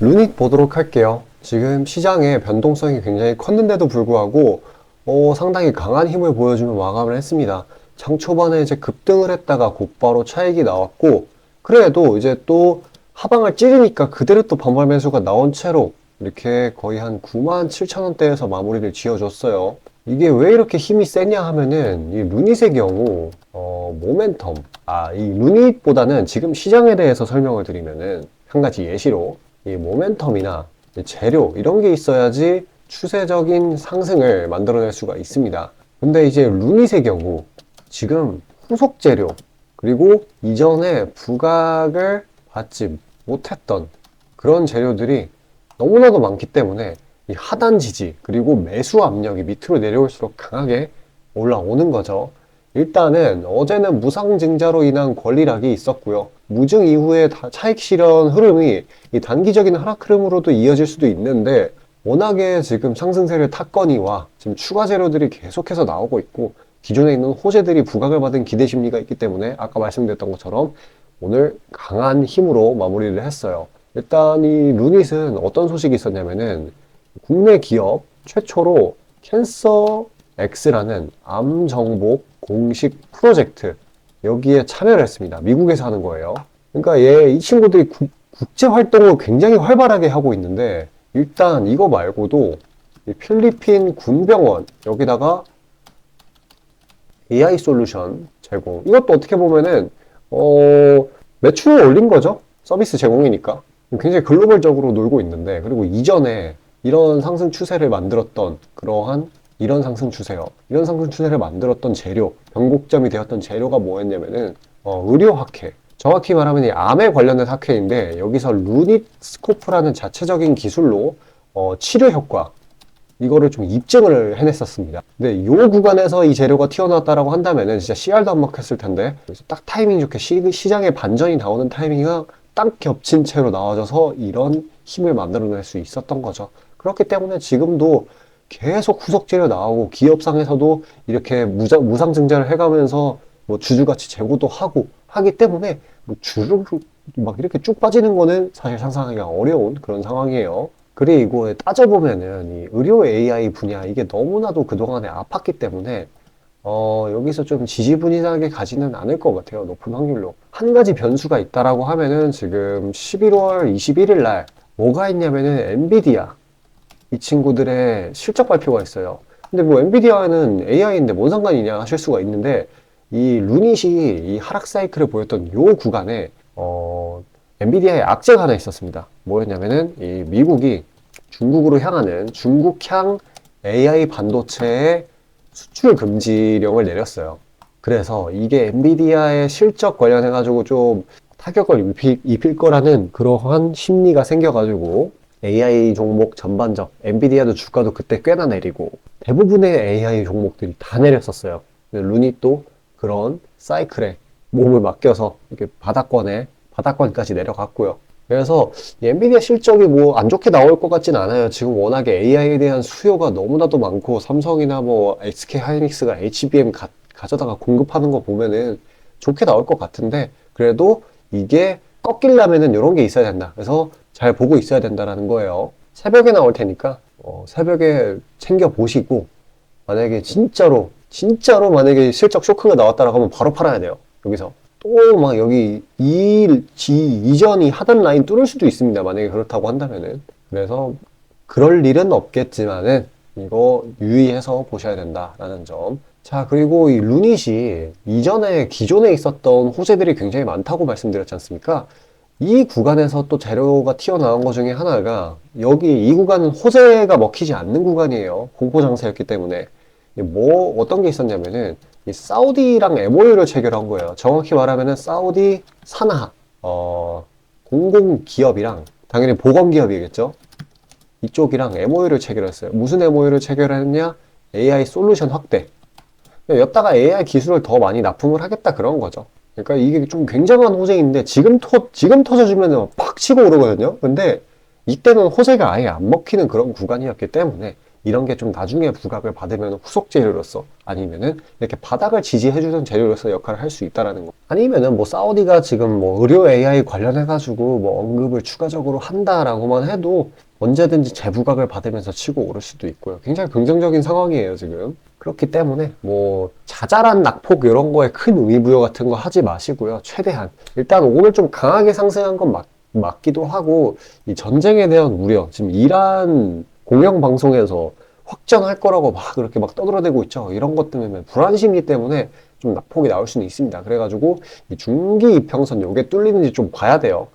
루닛 보도록 할게요. 지금 시장의 변동성이 굉장히 컸는데도 불구하고 어, 상당히 강한 힘을 보여주며 마감을 했습니다. 장 초반에 이제 급등을 했다가 곧바로 차익이 나왔고 그래도 이제 또 하방을 찌르니까 그대로 또 반발 매수가 나온 채로 이렇게 거의 한 9만 7천 원대에서 마무리를 지어줬어요. 이게 왜 이렇게 힘이 세냐 하면은 이 루닛의 경우 어, 모멘텀 아 이 루닛보다는 지금 시장에 대해서 설명을 드리면은 한 가지 예시로 이 모멘텀이나 이 재료 이런 게 있어야지 추세적인 상승을 만들어낼 수가 있습니다. 근데 이제 루닛의 경우 지금 후속 재료 그리고 이전에 부각을 받지 못했던 그런 재료들이 너무나도 많기 때문에 이 하단 지지 그리고 매수 압력이 밑으로 내려올수록 강하게 올라오는 거죠. 일단은 어제는 무상증자로 인한 권리락이 있었고요. 무증 이후에 다- 차익 실현 흐름이 이 단기적인 하락 흐름으로도 이어질 수도 있는데 워낙에 지금 상승세를 탔거니와 지금 추가 재료들이 계속해서 나오고 있고 기존에 있는 호재들이 부각을 받은 기대 심리가 있기 때문에 아까 말씀드렸던 것처럼 오늘 강한 힘으로 마무리를 했어요. 일단 이 루닛은 어떤 소식이 있었냐면은 국내 기업 최초로 캔서 X라는 암 정복 공식 프로젝트 여기에 참여를 했습니다. 미국에서 하는 거예요. 그러니까 얘 이 친구들이 국, 국제 활동을 굉장히 활발하게 하고 있는데 일단 이거 말고도 이 필리핀 군병원 여기다가 AI 솔루션 제공 이것도 어떻게 보면은 어 매출을 올린 거죠. 서비스 제공이니까. 굉장히 글로벌적으로 놀고 있는데, 그리고 이전에 이런 상승 추세를 만들었던 그러한 이런 상승 추세요. 이런 상승 추세를 만들었던 재료, 변곡점이 되었던 재료가 뭐였냐면은, 어, 의료 학회. 정확히 말하면 이 암에 관련된 학회인데, 여기서 루닛 스코프라는 자체적인 기술로, 어, 치료 효과, 이거를 좀 입증을 해냈었습니다. 근데 요 구간에서 이 재료가 튀어나왔다라고 한다면은 진짜 CR도 안 먹혔을 텐데 그래서 딱 타이밍 좋게 시, 시장에 반전이 나오는 타이밍이 딱 겹친 채로 나와져서 이런 힘을 만들어낼 수 있었던 거죠. 그렇기 때문에 지금도 계속 후속 재료 나오고 기업상에서도 이렇게 무상, 무상 증자를 해가면서 뭐 주주가치 제고도 하고 하기 때문에 뭐 주를 막 이렇게 쭉 빠지는 거는 사실 상상하기가 어려운 그런 상황이에요. 그리고 따져보면은 이 의료 AI 분야 이게 너무나도 그동안에 아팠기 때문에 어, 여기서 좀 지지분이하게 가지는 않을 것 같아요. 높은 확률로. 한 가지 변수가 있다라고 하면은 지금 11월 21일 날 뭐가 있냐면은 엔비디아 이 친구들의 실적 발표가 있어요. 근데 뭐 엔비디아는 AI인데 뭔 상관이냐 하실 수가 있는데 이 루닛이 이 하락 사이클을 보였던 요 구간에 어, 엔비디아의 악재가 하나 있었습니다. 뭐였냐면은 이 미국이 중국으로 향하는 중국향 AI 반도체의 수출 금지령을 내렸어요. 그래서 이게 엔비디아의 실적 관련해 가지고 좀 타격을 입힐, 입힐 거라는 그러한 심리가 생겨가지고 AI 종목 전반적, 엔비디아도 주가도 그때 꽤나 내리고 대부분의 AI 종목들이 다 내렸었어요. 루닛도 그런 사이클에 몸을 맡겨서 이렇게 바닥권에, 바닥권까지 내려갔고요. 그래서 이 엔비디아 실적이 뭐 안 좋게 나올 것 같진 않아요. 지금 워낙에 AI에 대한 수요가 너무나도 많고 삼성이나 뭐 SK 하이닉스가 HBM 가, 가져다가 공급하는 거 보면은 좋게 나올 것 같은데 그래도 이게 꺾이려면은 이런 게 있어야 된다. 그래서 잘 보고 있어야 된다라는 거예요. 새벽에 나올 테니까 어, 새벽에 챙겨 보시고 만약에 진짜로 진짜로 만약에 실적 쇼크가 나왔다라고 하면 바로 팔아야 돼요. 여기서 또 막 여기 이, 지 이전이 하단 라인 뚫을 수도 있습니다. 만약에 그렇다고 한다면은 그래서 그럴 일은 없겠지만은 이거 유의해서 보셔야 된다라는 점. 자, 그리고 이 루닛이 이전에 기존에 있었던 호재들이 굉장히 많다고 말씀드렸지 않습니까? 이 구간에서 또 재료가 튀어나온 것 중에 하나가 여기 이 구간은 호재가 먹히지 않는 구간이에요. 공포 장세였기 때문에. 뭐 어떤 게 있었냐면은 이 사우디랑 MOU를 체결한 거예요. 정확히 말하면은 사우디 산하 어 공공 기업이랑 당연히 보건 기업이겠죠. 이쪽이랑 MOU를 체결했어요. 무슨 MOU를 체결했냐? AI 솔루션 확대. 여기다가 AI 기술을 더 많이 납품을 하겠다 그런 거죠. 그러니까 이게 좀 굉장한 호재인데 지금 터 지금 터져주면 팍 치고 오르거든요. 근데 이때는 호재가 아예 안 먹히는 그런 구간이었기 때문에 이런 게 좀 나중에 부각을 받으면 후속 재료로서 아니면은 이렇게 바닥을 지지해주는 재료로서 역할을 할 수 있다라는 거. 아니면은 뭐 사우디가 지금 뭐 의료 AI 관련해가지고 뭐 언급을 추가적으로 한다라고만 해도 언제든지 재부각을 받으면서 치고 오를 수도 있고요. 굉장히 긍정적인 상황이에요, 지금. 그렇기 때문에 뭐 자잘한 낙폭 이런 거에 큰 의미부여 같은 거 하지 마시고요. 최대한 일단 오늘 좀 강하게 상승한 건 맞, 맞기도 하고 이 전쟁에 대한 우려 지금 이란 공영 방송에서 확전할 거라고 막 그렇게 막 떠들어대고 있죠. 이런 것 때문에 불안 심리 때문에 좀 낙폭이 나올 수는 있습니다. 그래가지고 이 중기 이평선 요게 뚫리는지 좀 봐야 돼요.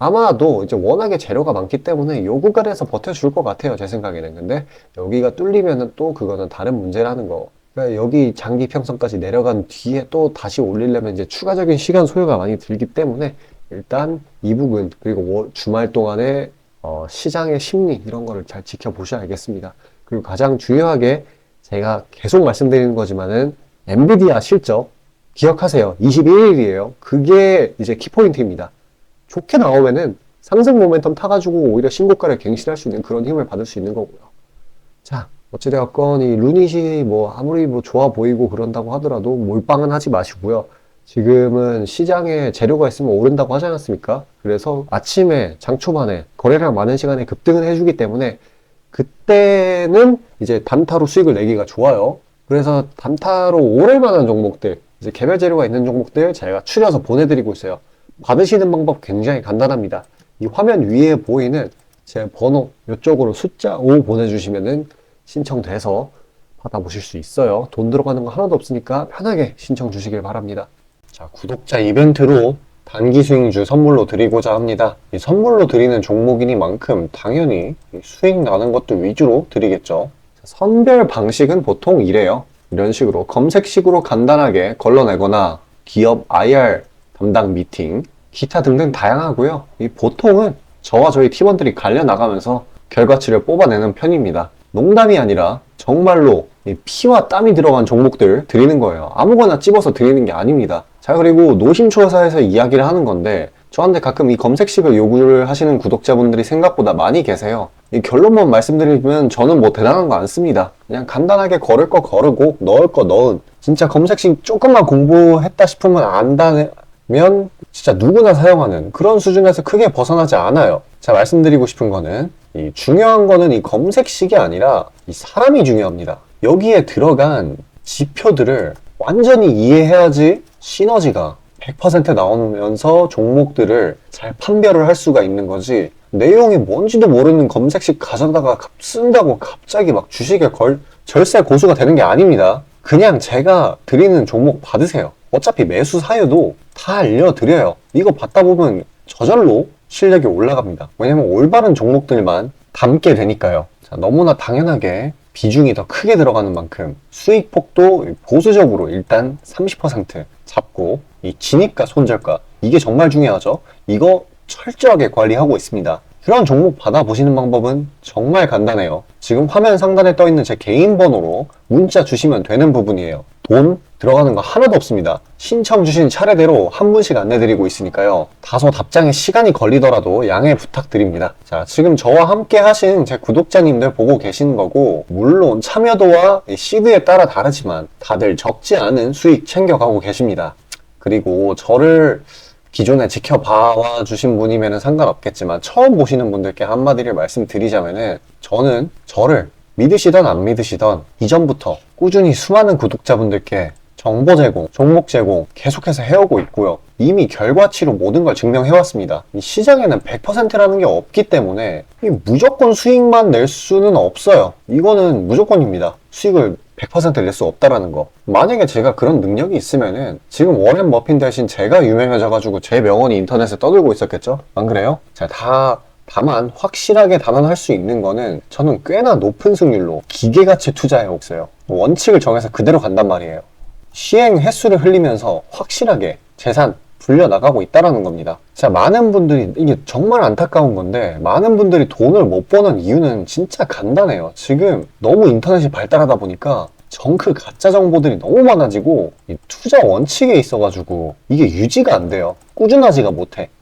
아마도 이제 워낙에 재료가 많기 때문에 요 구간에서 버텨줄 것 같아요. 제 생각에는. 근데 여기가 뚫리면은 또 그거는 다른 문제라는 거. 그러니까 여기 장기 평선까지 내려간 뒤에 또 다시 올리려면 이제 추가적인 시간 소요가 많이 들기 때문에 일단 이 부분 그리고 월- 주말 동안에 어, 시장의 심리 이런 거를 잘 지켜보셔야겠습니다. 그리고 가장 중요하게 제가 계속 말씀드리는 거지만은 엔비디아 실적 기억하세요. 21일이에요. 그게 이제 키포인트입니다. 좋게 나오면은 상승 모멘텀 타가지고 오히려 신고가를 갱신할 수 있는 그런 힘을 받을 수 있는 거고요. 자, 어찌되었건 이 루닛이 뭐 아무리 뭐 좋아 보이고 그런다고 하더라도 몰빵은 하지 마시고요. 지금은 시장에 재료가 있으면 오른다고 하지 않았습니까? 그래서 아침에 장 초반에 거래량 많은 시간에 급등을 해주기 때문에 그때는 이제 단타로 수익을 내기가 좋아요. 그래서 단타로 오를 만한 종목들, 이제 개별 재료가 있는 종목들 제가 추려서 보내드리고 있어요. 받으시는 방법 굉장히 간단합니다. 이 화면 위에 보이는 제 번호 이쪽으로 숫자 5 보내주시면은 신청돼서 받아보실 수 있어요. 돈 들어가는 거 하나도 없으니까 편하게 신청 주시길 바랍니다. 자, 구독자 이벤트로 단기 수익주 선물로 드리고자 합니다. 이 선물로 드리는 종목이니만큼 당연히 이 수익 나는 것도 위주로 드리겠죠. 자, 선별 방식은 보통 이래요. 이런 식으로 검색식으로 간단하게 걸러내거나 기업 IR 담당 미팅, 기타 등등 다양하고요. 이 보통은 저와 저희 팀원들이 갈려 나가면서 결과치를 뽑아내는 편입니다. 농담이 아니라 정말로 이 피와 땀이 들어간 종목들 드리는 거예요. 아무거나 찝어서 드리는 게 아닙니다. 자, 그리고 노심초사에서 이야기를 하는 건데 저한테 가끔 이 검색식을 요구를 하시는 구독자분들이 생각보다 많이 계세요. 이 결론만 말씀드리면 저는 뭐 대단한 거 안 씁니다. 그냥 간단하게 걸을 거 거르고 넣을 거 넣은 진짜 검색식 조금만 공부했다 싶으면 안다 면 진짜 누구나 사용하는 그런 수준에서 크게 벗어나지 않아요. 자, 말씀드리고 싶은 거는 이 중요한 거는 이 검색식이 아니라 이 사람이 중요합니다. 여기에 들어간 지표들을 완전히 이해해야지 시너지가 100% 나오면서 종목들을 잘 판별을 할 수가 있는 거지 내용이 뭔지도 모르는 검색식 가져다가 갑- 쓴다고 갑자기 막 주식에 걸 절세 고수가 되는 게 아닙니다. 그냥 제가 드리는 종목 받으세요. 어차피 매수 사유도 다 알려드려요. 이거 받다 보면 저절로 실력이 올라갑니다. 왜냐면 올바른 종목들만 담게 되니까요. 자, 너무나 당연하게 비중이 더 크게 들어가는 만큼 수익 폭도 보수적으로 일단 30% 잡고 이 진입가 손절가 이게 정말 중요하죠. 이거 철저하게 관리하고 있습니다. 그런 종목 받아보시는 방법은 정말 간단해요. 지금 화면 상단에 떠 있는 제 개인 번호로 문자 주시면 되는 부분이에요. 돈 들어가는 거 하나도 없습니다. 신청 주신 차례대로 한 분씩 안내드리고 있으니까요. 다소 답장에 시간이 걸리더라도 양해 부탁드립니다. 자, 지금 저와 함께 하신 제 구독자님들 보고 계시는 거고, 물론 참여도와 이 시드에 따라 다르지만 다들 적지 않은 수익 챙겨가고 계십니다. 그리고 저를 기존에 지켜봐 주신 분이면 상관없겠지만 처음 보시는 분들께 한마디를 말씀드리자면은 저는 저를 믿으시던 안 믿으시던 이전부터 꾸준히 수많은 구독자분들께 정보 제공, 종목 제공 계속해서 해오고 있고요. 이미 결과치로 모든 걸 증명해왔습니다. 이 시장에는 100%라는 게 없기 때문에 이 무조건 수익만 낼 수는 없어요. 이거는 무조건입니다. 수익을 100%낼 수 없다라는 거. 만약에 제가 그런 능력이 있으면은 지금 워렌 머핀 대신 제가 유명해져가지고 제 명언이 인터넷에 떠들고 있었겠죠? 안 그래요? 자, 다 다만 확실하게 단언할 수 있는 거는 저는 꽤나 높은 승률로 기계가치 투자해 왔어요. 원칙을 정해서 그대로 간단 말이에요. 시행 횟수를 흘리면서 확실하게 재산 불려나가고 있다라는 겁니다. 자, 많은 분들이, 이게 정말 안타까운 건데, 많은 분들이 돈을 못 버는 이유는 진짜 간단해요. 지금 너무 인터넷이 발달하다 보니까 정크 가짜 정보들이 너무 많아지고, 이 투자 원칙에 있어가지고, 이게 유지가 안 돼요. 꾸준하지가 못해.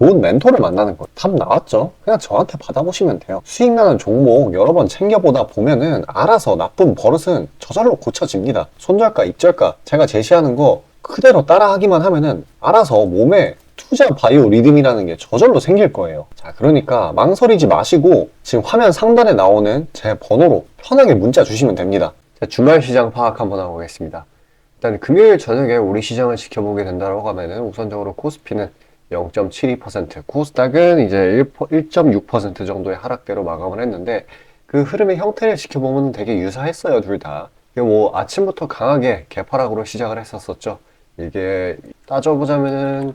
좋은 멘토를 만나는 거예요. 답 나왔죠? 그냥 저한테 받아보시면 돼요. 수익 나는 종목 여러 번 챙겨보다 보면은 알아서 나쁜 버릇은 저절로 고쳐집니다. 손절가, 입절가 제가 제시하는 거 그대로 따라하기만 하면은 알아서 몸에 투자 바이오 리듬이라는 게 저절로 생길 거예요. 자, 그러니까 망설이지 마시고 지금 화면 상단에 나오는 제 번호로 편하게 문자 주시면 됩니다. 자, 주말 시장 파악 한번 하고겠습니다. 일단 금요일 저녁에 우리 시장을 지켜보게 된다고 하면은 우선적으로 코스피는 0.72%, 코스닥은 이제 1.6% 정도의 하락대로 마감을 했는데 그 흐름의 형태를 지켜보면 되게 유사했어요, 둘 다. 뭐 아침부터 강하게 개파락으로 시작을 했었었죠. 이게 따져보자면은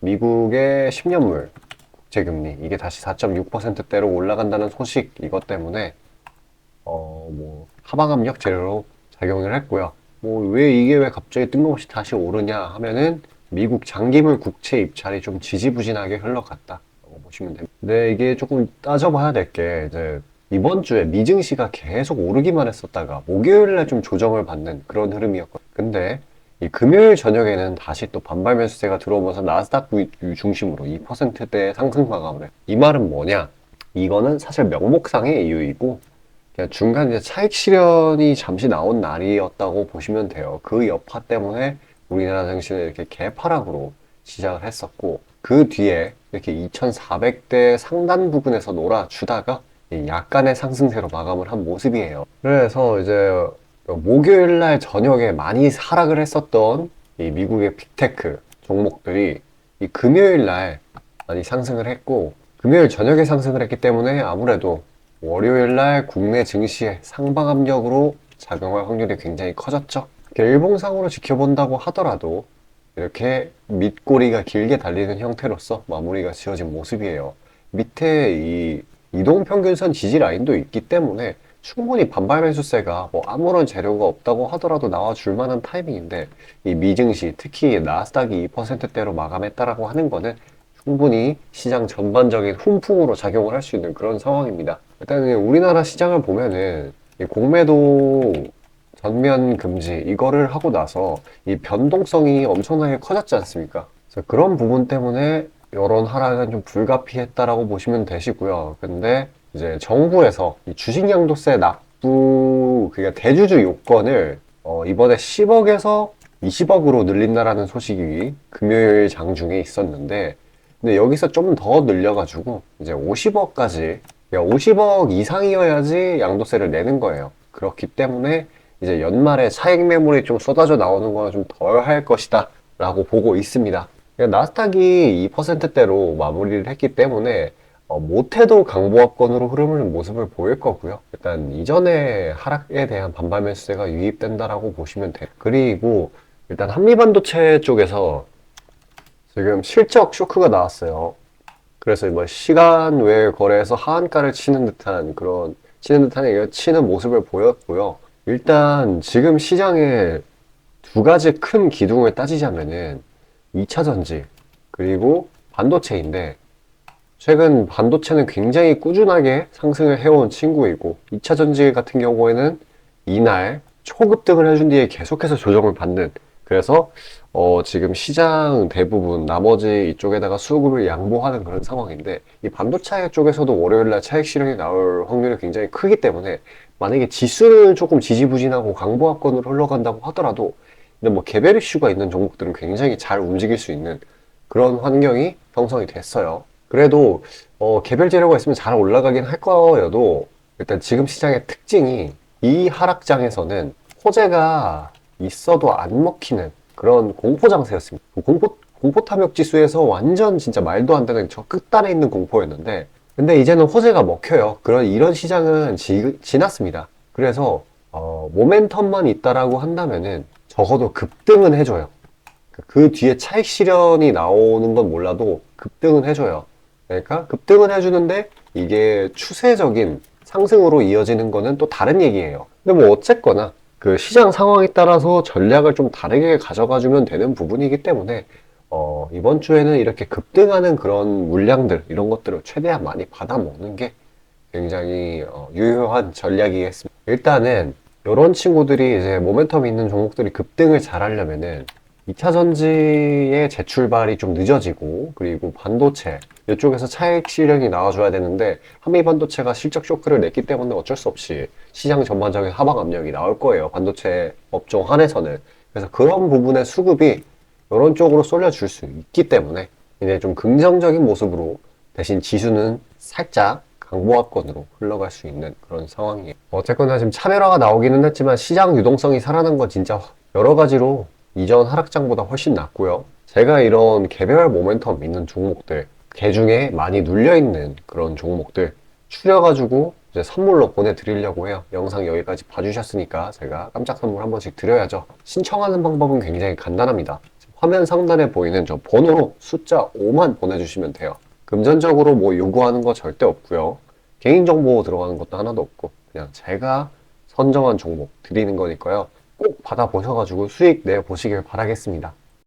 미국의 10년물 국제금리 이게 다시 4.6%대로 올라간다는 소식 이것 때문에 어 뭐 하방 압력 재료로 작용을 했고요. 뭐 왜 이게 왜 갑자기 뜬금없이 다시 오르냐 하면은 미국 장기물 국채 입찰이 좀 지지부진하게 흘러갔다라고 보시면 됩니다. 근데 이게 조금 따져봐야 될 게 이제 이번 주에 미증시가 계속 오르기만 했었다가 목요일날 좀 조정을 받는 그런 흐름이었거든요. 근데 이 금요일 저녁에는 다시 또 반발 매수세가 들어오면서 나스닥 중심으로 2%대 상승 마감을 해요. 이 말은 뭐냐? 이거는 사실 명목상의 이유이고 그냥 중간 이제 차익 실현이 잠시 나온 날이었다고 보시면 돼요. 그 여파 때문에 우리나라 증시는 이렇게 개파락으로 시작을 했었고 그 뒤에 이렇게 2,400대 상단 부분에서 놀아주다가 약간의 상승세로 마감을 한 모습이에요. 그래서 이제 목요일 날 저녁에 많이 하락을 했었던 이 미국의 빅테크 종목들이 이 금요일 날 많이 상승을 했고 금요일 저녁에 상승을 했기 때문에 아무래도 월요일 날 국내 증시의 상방 압력으로 작용할 확률이 굉장히 커졌죠. 일봉상으로 지켜본다고 하더라도 이렇게 밑꼬리가 길게 달리는 형태로서 마무리가 지어진 모습이에요. 밑에 이 이동평균선 지지 라인도 있기 때문에 충분히 반발 매수세가 뭐 아무런 재료가 없다고 하더라도 나와줄 만한 타이밍인데 이 미증시 특히 나스닥이 2%대로 마감했다라고 하는 거는 충분히 시장 전반적인 훈풍으로 작용을 할 수 있는 그런 상황입니다. 일단 우리나라 시장을 보면은 이 공매도 전면 금지 이거를 하고 나서 이 변동성이 엄청나게 커졌지 않습니까? 그래서 그런 부분 때문에 이런 하락은 좀 불가피했다라고 보시면 되시고요. 근데 이제 정부에서 이 주식 양도세 납부 그러니까 대주주 요건을 어 이번에 10억에서 20억으로 늘린다라는 소식이 금요일 장중에 있었는데 근데 여기서 좀 더 늘려가지고 이제 50억까지 50억 이상이어야지 양도세를 내는 거예요. 그렇기 때문에 이제 연말에 차익 매물이 좀 쏟아져 나오는 거는 좀 덜 할 것이다 라고 보고 있습니다. 그러니까 나스닥이 2%대로 마무리를 했기 때문에 어, 못해도 강보합권으로 흐르는 모습을 보일 거고요. 일단 이전에 하락에 대한 반발 매수세가 유입된다라고 보시면 돼요. 그리고 일단 한미반도체 쪽에서 지금 실적 쇼크가 나왔어요. 그래서 뭐 시간 외 거래에서 하한가를 치는 듯한 그런 치는 듯한 치는 모습을 보였고요. 일단 지금 시장에 두 가지 큰 기둥을 따지자면은 2차 전지 그리고 반도체인데 최근 반도체는 굉장히 꾸준하게 상승을 해온 친구이고 2차 전지 같은 경우에는 이날 초급 등을 해준 뒤에 계속해서 조정을 받는 그래서 어 지금 시장 대부분 나머지 이쪽에다가 수급을 양보하는 그런 상황인데 이 반도체 쪽에서도 월요일 날 차익 실현이 나올 확률이 굉장히 크기 때문에 만약에 지수는 조금 지지부진하고 강보합권으로 흘러간다고 하더라도 근데 뭐 개별 이슈가 있는 종목들은 굉장히 잘 움직일 수 있는 그런 환경이 형성이 됐어요. 그래도 어, 개별 재료가 있으면 잘 올라가긴 할 거여도 일단 지금 시장의 특징이 이 하락장에서는 호재가 있어도 안 먹히는 그런 공포 장세였습니다. 그 공포 공포 탐욕 지수에서 완전 진짜 말도 안 되는 저 끝단에 있는 공포였는데 근데 이제는 호재가 먹혀요. 그런 이런 시장은 지, 지났습니다. 그래서 어, 모멘텀만 있다라고 한다면은 적어도 급등은 해줘요. 그 뒤에 차익 실현이 나오는 건 몰라도 급등은 해줘요. 그러니까 급등은 해주는데 이게 추세적인 상승으로 이어지는 거는 또 다른 얘기예요. 근데 뭐 어쨌거나 그 시장 상황에 따라서 전략을 좀 다르게 가져가주면 되는 부분이기 때문에 어, 이번 주에는 이렇게 급등하는 그런 물량들 이런 것들을 최대한 많이 받아 먹는 게 굉장히 어, 유효한 전략이겠습니다. 일단은 이런 친구들이 이제 모멘텀 있는 종목들이 급등을 잘 하려면은 2차 전지의 재출발이 좀 늦어지고 그리고 반도체 이쪽에서 차익 실현이 나와줘야 되는데 한미 반도체가 실적 쇼크를 냈기 때문에 어쩔 수 없이 시장 전반적인 하방 압력이 나올 거예요. 반도체 업종 한에서는 그래서 그런 부분의 수급이 이런 쪽으로 쏠려줄 수 있기 때문에 이제 좀 긍정적인 모습으로 대신 지수는 살짝 강보합권으로 흘러갈 수 있는 그런 상황이에요. 어쨌거나 지금 차별화가 나오기는 했지만 시장 유동성이 살아난 건 진짜 여러 가지로 이전 하락장보다 훨씬 낫고요. 제가 이런 개별 모멘텀 있는 종목들, 개 중에 많이 눌려있는 그런 종목들 추려가지고 이제 선물로 보내드리려고 해요. 영상 여기까지 봐주셨으니까 제가 깜짝 선물 한 번씩 드려야죠. 신청하는 방법은 굉장히 간단합니다. 화면 상단에 보이는 저 번호로 숫자 5만 보내주시면 돼요. 금전적으로 뭐 요구하는 거 절대 없고요. 개인정보 들어가는 것도 하나도 없고 그냥 제가 선정한 종목 드리는 거니까요. 꼭 받아보셔가지고 수익 내 보시길 바라겠습니다.